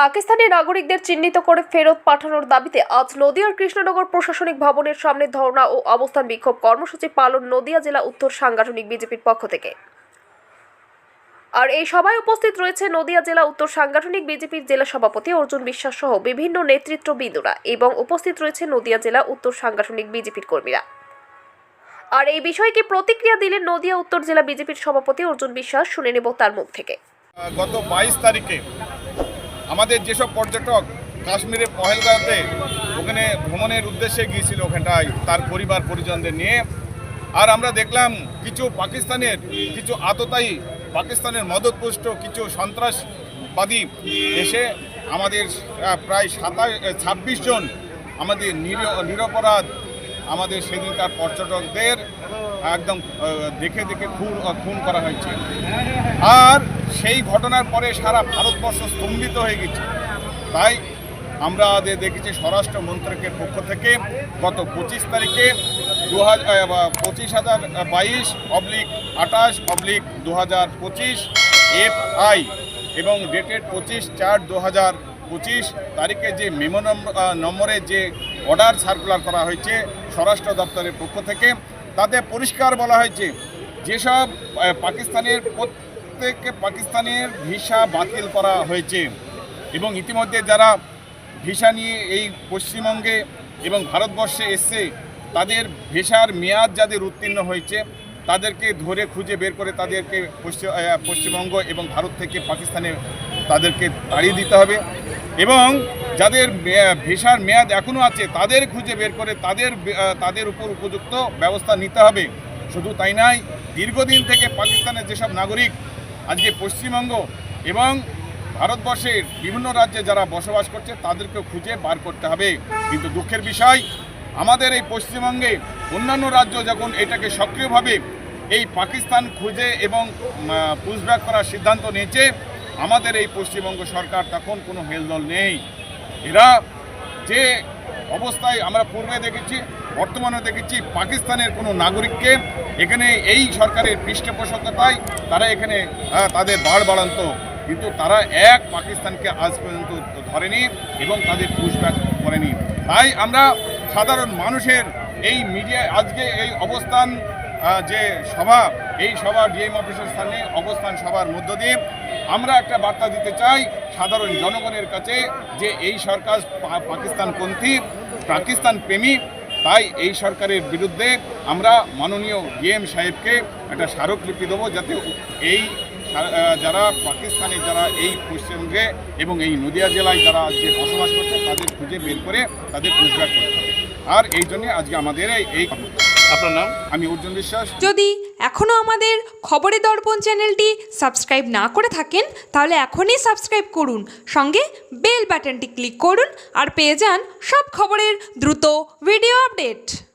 পাকিস্তানি নাগরিকদের চিহ্নিত করে ফেরত পাঠানোর দাবিতে আজ নদিয়ার কৃষ্ণনগর প্রশাসনিক ভবনের সামনে ধর্ণা ও অবস্থান বিক্ষোভ কর্মসূচি পালন নদিয়া জেলা উত্তর সাংগঠনিক বিজেপির পক্ষ থেকে। আর এই সভায় উপস্থিত রয়েছে নদিয়া জেলা উত্তর সাংগঠনিক বিজেপির জেলা সভাপতি অর্জুন বিশ্বাস সহ বিভিন্ন নেতৃত্ববৃন্দরা এবং উপস্থিত রয়েছে নদিয়া জেলা উত্তর সাংগঠনিক বিজেপির কর্মীরা। আর এই বিষয়কে প্রতিক্রিয়া দিলেন নদিয়া উত্তর জেলা বিজেপির সভাপতি অর্জুন বিশ্বাস শুনে নেব তার মুখ থেকে। গত বাইশ তারিখে আমাদের যেসব পর্যটক কাশ্মীরে পহেলগাঁওতে ওখানে ভ্রমণের উদ্দেশ্যে গিয়েছিল ওখানটায়, তার পরিবার, পরিজনদের নিয়ে। আর আমরা দেখলাম কিছু পাকিস্তানের, কিছু আততায়ী, পাকিস্তানের মদতপুষ্ট, কিছু সন্ত্রাসবাদী এসে আমাদের প্রায় সাতাশ ছাব্বিশ জন আমাদের নির- নিরপরাধ আমাদের সেদিনকার পর্যটকদের একদম দেখে দেখে খুন খুন করা হয়েছে। আর সেই ঘটনার পরে সারা ভারতবর্ষ স্তম্ভিত হয়ে গেছে। তাই আমরা যে দেখেছি স্বরাষ্ট্র মন্ত্রকের পক্ষ থেকে গত পঁচিশ তারিখে দু হাজার পঁচিশ হাজার বাইশ অবলিক আঠাশ অবলিক দু হাজার পঁচিশ এফ আই এবং ডেটেড পঁচিশ চার দু হাজার পঁচিশ তারিখে যে মেমো নম্বরে যে অর্ডার সার্কুলার করা হয়েছে স্বরাষ্ট্র দপ্তরের পক্ষ থেকে, তাতে পরিষ্কার বলা হয়েছে, যেসব পাকিস্তানের প্রত্যেক পাকিস্তানের ভিসা বাতিল করা হয়েছে এবং ইতিমধ্যে যারা ভিসা নিয়ে এই পশ্চিমবঙ্গে এবং ভারতবর্ষে এসছে, তাদের ভিসার মেয়াদ যাদের উত্তীর্ণ হয়েছে, তাদেরকে ধরে খুঁজে বের করে তাদেরকে পশ্চিম পশ্চিমবঙ্গ এবং ভারত থেকে পাকিস্তানে তাদেরকে তাড়িয়ে দিতে হবে এবং যাদের ভিসার মেয়াদ এখনও আছে, তাদের খুঁজে বের করে তাদের তাদের উপর উপযুক্ত ব্যবস্থা নিতে হবে। শুধু তাই নয়, দীর্ঘদিন থেকে পাকিস্তানের যেসব নাগরিক আজকে পশ্চিমবঙ্গ এবং ভারতবর্ষের বিভিন্ন রাজ্যে যারা বসবাস করছে, তাদেরকেও খুঁজে বার করতে হবে। কিন্তু দুঃখের বিষয়, আমাদের এই পশ্চিমবঙ্গে অন্যান্য রাজ্য যখন এটাকে সক্রিয়ভাবে এই পাকিস্তান খুঁজে এবং পুষব্যাক করার সিদ্ধান্ত নিয়েছে, আমাদের এই পশ্চিমবঙ্গ সরকার তখন কোনো হেলদোল নেই। এরা যে অবস্থায় আমরা পূর্বে দেখেছি বর্তমানে দেখেছি পাকিস্তানের কোনো নাগরিককে এখানে এই সরকারের পৃষ্ঠপোষকতায় তারা এখানে তাদের বাড় বাড়ান্ত। কিন্তু তারা এক পাকিস্তানকে আজ পর্যন্ত ধরেনি এবং তাদের পুষব্যাক করেনি। তাই আমরা সাধারণ মানুষের এই মিডিয়া আজকে এই অবস্থান যে সভা, এই সভা ডিএম অফিসের স্থানে অবস্থান সভার মধ্য দিয়ে আমরা একটা বার্তা দিতে চাই সাধারণ জনগণের কাছে যে এই সরকার পাকিস্তানপন্থী পাকিস্তান প্রেমী তাই এই সরকারের বিরুদ্ধে আমরা মাননীয় ডিএম সাহেবকে একটা স্মারকলিপি দেবো যাতে এই যারা পাকিস্তানে যারা এই পশ্চিমবঙ্গে এবং এই নদিয়া জেলায় যারা আজকে বসবাস করছে তাদের খুঁজে বের করে তাদের পুষব্যাক করতে হবে। আর এই জন্যে আজকে আমাদের এই আপনার নাম? আমি অর্জুন বিশ্বাস। যদি এখনও আমাদের খবরে দর্পণ চ্যানেলটি সাবস্ক্রাইব না করে থাকেন, তাহলে এখনই সাবস্ক্রাইব করুন। সঙ্গে বেল বাটনটি ক্লিক করুন আর পেয়ে যান সব খবরের দ্রুত ভিডিও আপডেট।